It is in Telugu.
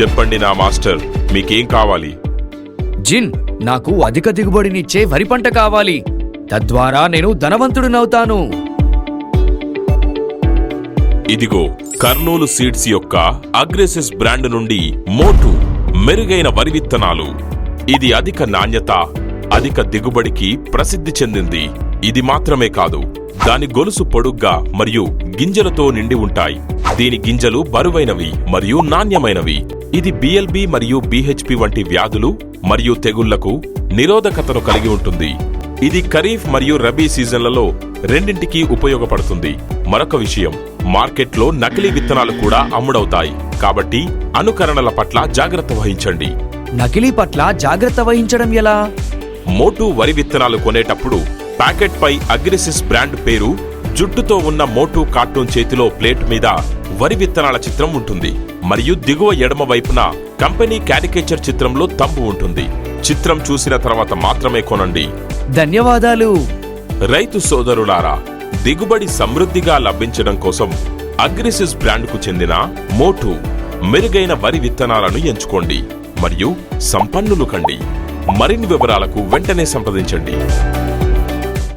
చెప్పండి నా మాస్టర్ మీకేం కావాలి? జిన్ నాకు అధిక దిగుబడినిచ్చే వరి పంట కావాలి. తద్వారా నేను ధనవంతుడినవుతాను. ఇదిగో కర్నూలు సీడ్స్ యొక్క అగ్రెసిస్ బ్రాండ్ నుండి మోటు మెరుగైన వరి విత్తనాలు. ఇది అధిక నాణ్యత అధిక దిగుబడికి ప్రసిద్ధి చెందింది. ఇది మాత్రమే కాదు దాని గొలుసు పొడుగ్గా మరియు గింజలతో నిండి ఉంటాయి. దీని గింజలు బరువైనవి మరియు నాణ్యమైనవి. ఇది బిఎల్బి మరియు బిహెచ్పి వంటి వ్యాధులు మరియు తెగుళ్ళకు నిరోధకతను కలిగి ఉంటుంది. ఇది ఖరీఫ్ మరియు రబీ సీజన్లలో రెండింటికి ఉపయోగపడుతుంది. మరొక విషయం మార్కెట్లో నకిలీ విత్తనాలు కూడా అమ్ముడవుతాయి. కాబట్టి అనుకరణల పట్ల జాగ్రత్త వహించండి. నకిలీ పట్ల జాగ్రత్త వహించడం ఎలా? మోటు వరి విత్తనాలు కొనేటప్పుడు ప్యాకెట్ పై అగ్రెసిస్ బ్రాండ్ పేరు జుట్టుతో ఉన్న మోటు కార్టూన్ చేతిలో ప్లేట్ మీద వరి విత్తనాల చిత్రం ఉంటుంది. మరియు దిగువ ఎడమ వైపున కంపెనీ క్యారికేచర్ చిత్రంలో తంబు ఉంటుంది. చిత్రం చూసిన తర్వాత మాత్రమే కొనండి. ధన్యవాదాలు. రైతు సోదరులారా దిగుబడి సమృద్ధిగా లభించడం కోసం అగ్రెసిస్ బ్రాండ్కు చెందిన మోటు మెరుగైన వరి విత్తనాలను ఎంచుకోండి. మరియు సంపన్నులు కండి. మరిన్ని వివరాలకు వెంటనే సంప్రదించండి.